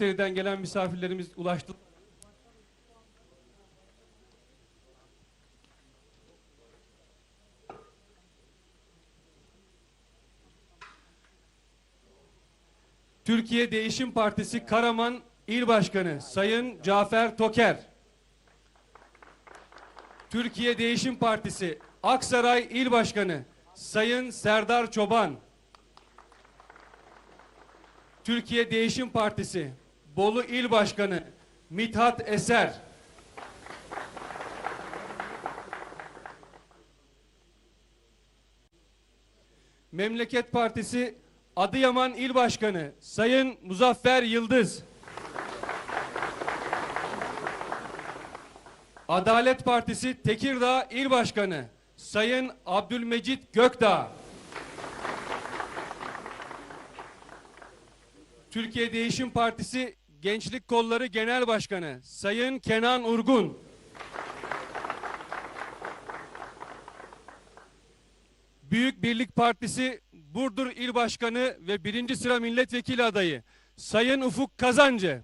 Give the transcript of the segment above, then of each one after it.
Kayseri'den gelen misafirlerimiz ulaştı. Türkiye Değişim Partisi Karaman İl Başkanı Sayın Cafer Toker. Türkiye Değişim Partisi Aksaray İl Başkanı Sayın Serdar Çoban. Türkiye Değişim Partisi Bolu İl Başkanı Mithat Eser. Memleket Partisi Adıyaman İl Başkanı Sayın Muzaffer Yıldız. Adalet Partisi Tekirdağ İl Başkanı Sayın Abdülmecit Gökdağ. Türkiye Değişim Partisi Gençlik Kolları Genel Başkanı Sayın Kenan Urgun. Büyük Birlik Partisi Burdur İl Başkanı ve birinci sıra milletvekili adayı Sayın Ufuk Kazancı.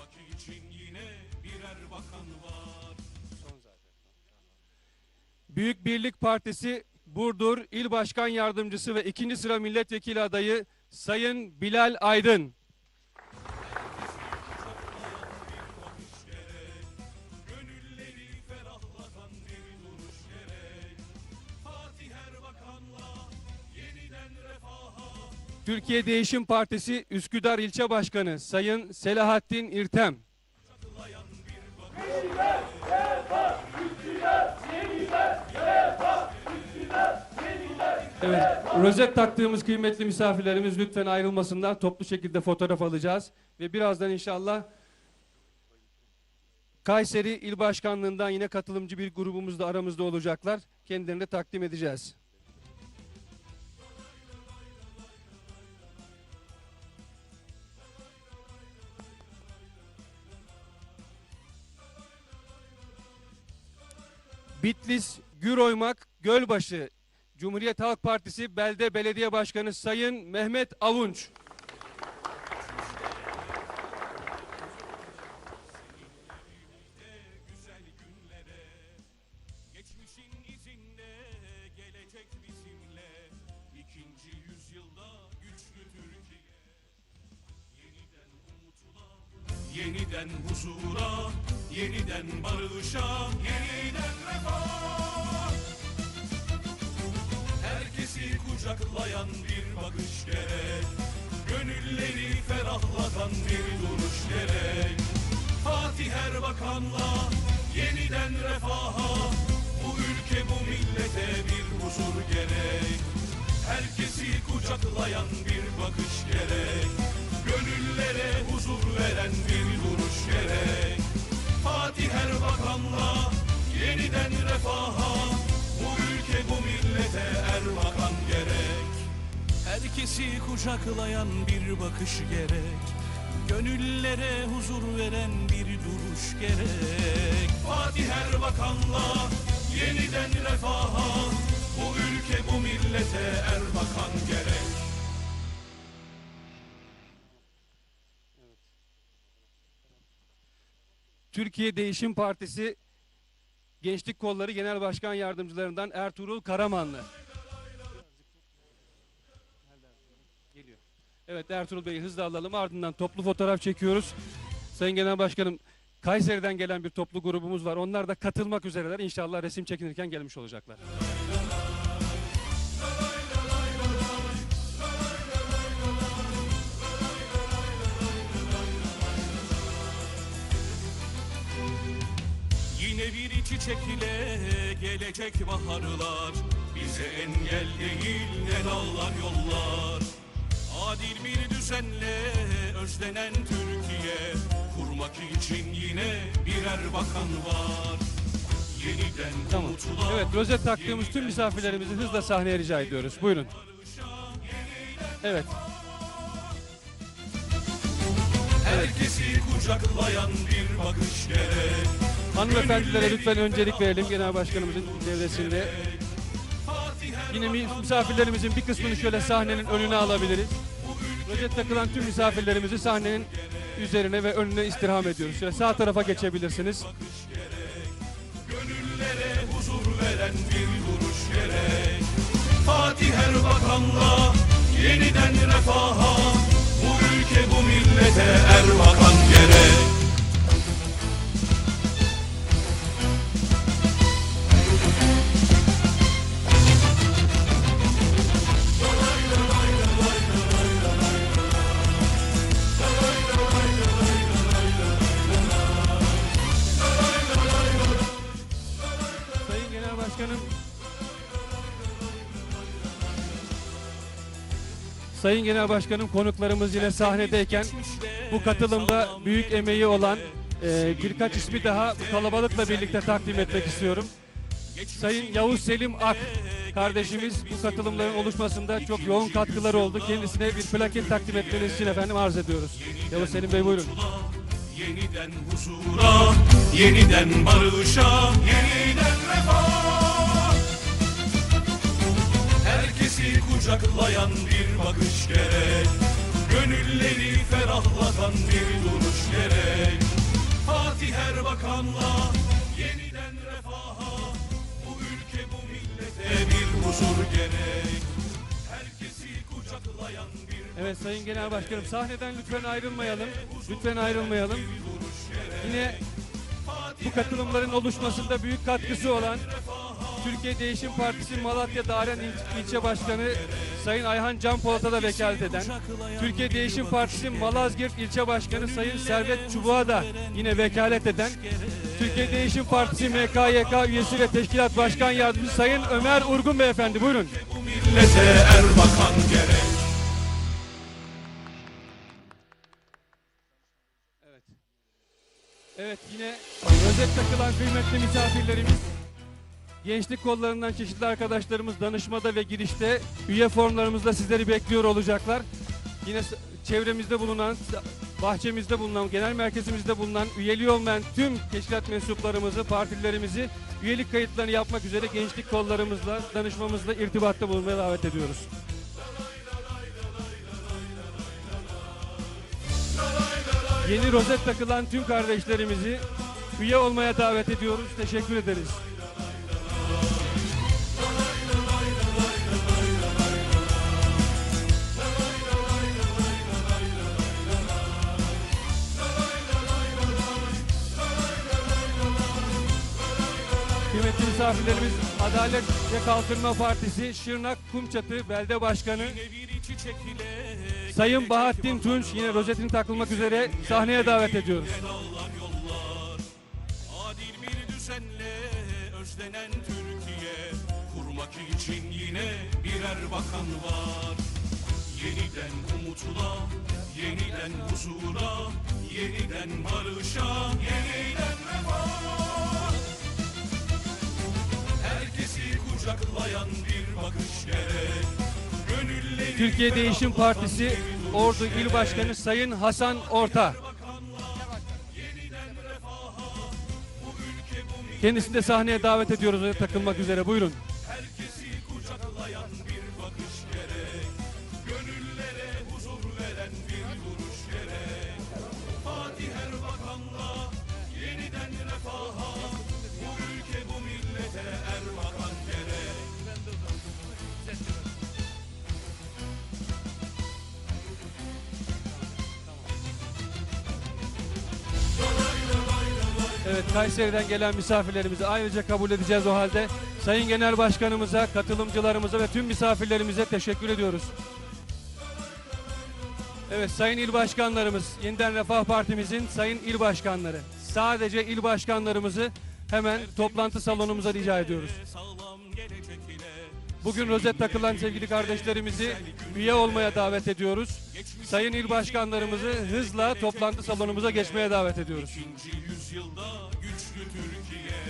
Kurmak için yine birer bakan var Büyük Birlik Partisi Burdur İl Başkan Yardımcısı ve ikinci sıra milletvekili adayı Sayın Bilal Aydın. Türkiye Değişim Partisi Üsküdar İlçe Başkanı Sayın Selahattin İrtem. Evet, rozet taktığımız kıymetli misafirlerimiz lütfen ayrılmasınlar. Toplu şekilde fotoğraf alacağız ve birazdan inşallah Kayseri İl Başkanlığından yine katılımcı bir grubumuz da aramızda olacaklar. Kendilerini de takdim edeceğiz. Bitlis, Güroymak, Gölbaşı, Cumhuriyet Halk Partisi Belde Belediye Başkanı Sayın Mehmet Avunç. Yüzyılda güçlü Türkiye Yeniden huzura Yeniden barışa Yeniden refah Herkesi kucaklayan bir bakış gerek Gönülleri ferahlatan bir duruş gerek. Fatih Erbakan'la yeniden refaha Bu ülke bu millete bir huzur gerek. Herkesi kucaklayan bir bakış gerek Gönüllere huzur veren bir duruş gerek. Fatih Erbakan'la yeniden refaha Bu ülke bu millete Erbakan gerek. Herkesi kucaklayan bir bakış gerek. Gönüllere huzur veren bir duruş gerek. Fatih Erbakan'la yeniden refaha Bu ülke bu millete Erbakan gerek Türkiye Değişim Partisi Gençlik Kolları Genel Başkan Yardımcılarından Ertuğrul Karamanlı. Evet Ertuğrul Bey'i hızla alalım ardından toplu fotoğraf çekiyoruz. Sayın Genel Başkanım Kayseri'den gelen bir toplu grubumuz var. Onlar da katılmak üzereler. İnşallah resim çekinirken gelmiş olacaklar. Yine bir çiçek ile gelecek baharlar Bize engel değil ne dağlar yollar Adil bir düzenle özlenen Türkiye Kurmak için yine birer bakan var Yeniden Tamam. umutla Evet rozet taktığımız tüm misafirlerimizi hızla sahneye rica ediyoruz. Buyurun. Evet. Herkesi kucaklayan bir bakış gerek Hanımefendilere lütfen öncelik verelim genel başkanımızın devresinde. Yine mi- misafirlerimizin bir kısmını şöyle sahnenin önüne alabiliriz. Rozet takılan tüm misafirlerimizi sahnenin üzerine ve önüne istirham ediyoruz. Şöyle sağ tarafa geçebilirsiniz. Gönüllere huzur veren bir duruş gerek Fatih Erbakan'la yeniden refaha Bu ülke bu millete Erbakan gerek Sayın Genel Başkanım konuklarımız yine sahnedeyken bu katılımda büyük emeği olan e, birkaç ismi daha kalabalıkla birlikte takdim etmek istiyorum. Sayın Yavuz Selim Ak kardeşimiz bu katılımların oluşmasında çok yoğun katkıları oldu. Kendisine bir plaket takdim etmeniz için efendim arz ediyoruz. Yavuz Selim Bey buyurun. Yeniden huzura, yeniden barışa, yeniden refaha Herkesi kucaklayan bir bakış gerek Gönülleri ferahlatan bir duruş gerek Fatih Erbakan'la yeniden refaha Bu ülke bu millete bir huzur gerek Herkesi kucaklayan bir Evet Sayın Genel Başkanım sahneden lütfen ayrılmayalım. Lütfen ayrılmayalım. Yine bu katılımların oluşmasında büyük katkısı olan Türkiye Değişim Partisi Malatya Daren İl- İlçe Başkanı Sayın Ayhan Can Polat'a da vekalet eden, Türkiye Değişim Partisi Malazgirt İlçe Başkanı Sayın Servet Çubuğa da yine vekalet eden, Türkiye Değişim Partisi MKYK üyesi ve teşkilat başkan yardımcısı Sayın Ömer Urgun Beyefendi buyurun. Evet. Evet yine rozet takılan kıymetli misafirlerimiz gençlik kollarından çeşitli arkadaşlarımız danışmada ve girişte üye formlarımızda sizleri bekliyor olacaklar. Yine çevremizde bulunan, bahçemizde bulunan, genel merkezimizde bulunan üyeliği olmayan tüm teşkilat mensuplarımızı, partilerimizi üyelik kayıtlarını yapmak üzere gençlik kollarımızla, danışmamızla irtibatta bulunmaya davet ediyoruz. Yeni rozet takılan tüm kardeşlerimizi üye olmaya davet ediyoruz. Teşekkür ederiz. Misafirlerimiz Adalet ve Kalkınma Partisi Şırnak Kumçatı Belde Başkanı Sayın Bahattin Tunç yine rozetini takılmak üzere sahneye davet ediyoruz. Adil bir düzenle özlenen Türkiye Kurmak için yine birer bakan var Yeniden umutla, yeniden huzura Yeniden barışa, yeniden refaha kucaklayan bir bakış gerek Gönülleri Türkiye Değişim Partisi Ordu İl Başkanı Sayın Hasan Orta. Kendisini de sahneye davet ediyoruz takılmak üzere. Buyurun. Evet Kayseri'den gelen misafirlerimizi ayrıca kabul edeceğiz o halde. Sayın Genel Başkanımıza, katılımcılarımıza ve tüm misafirlerimize teşekkür ediyoruz. Evet Sayın İl Başkanlarımız, Yeniden Refah Partimizin Sayın İl Başkanları. Sadece il başkanlarımızı hemen toplantı salonumuza rica ediyoruz. Bugün rozet takılan sevgili kardeşlerimizi üye olmaya davet ediyoruz. Sayın il başkanlarımızı hızla toplantı salonumuza geçmeye davet ediyoruz yüzyılda güçlü Türkiye.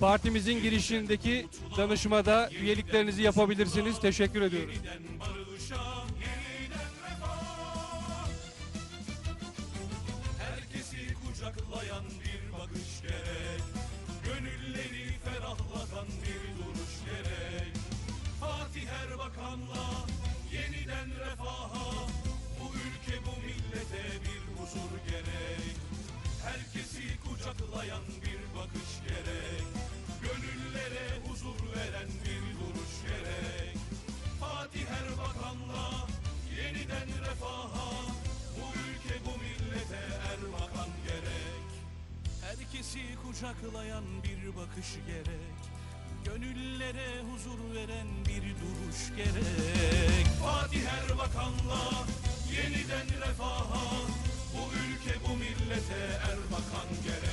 Partimizin girişindeki danışmada üyeliklerinizi yapabilirsiniz. Teşekkür ediyorum. kucaklayan bir bakış gerek Gönülleri ferahlatan bir duruş gerek Fatih Erbakan'la Doymayan bir bakış gerek. Gönüllere huzur veren bir duruş gerek. Fatih her bakanla yeniden refaha Bu ülke bu millete Erbakan gerek. Herkesi kucaklayan bir bakış gerek. Gönüllere huzur veren bir duruş gerek. Fatih Erbakan'la yeniden refaha Bu ülke bu millete Erbakan gerek.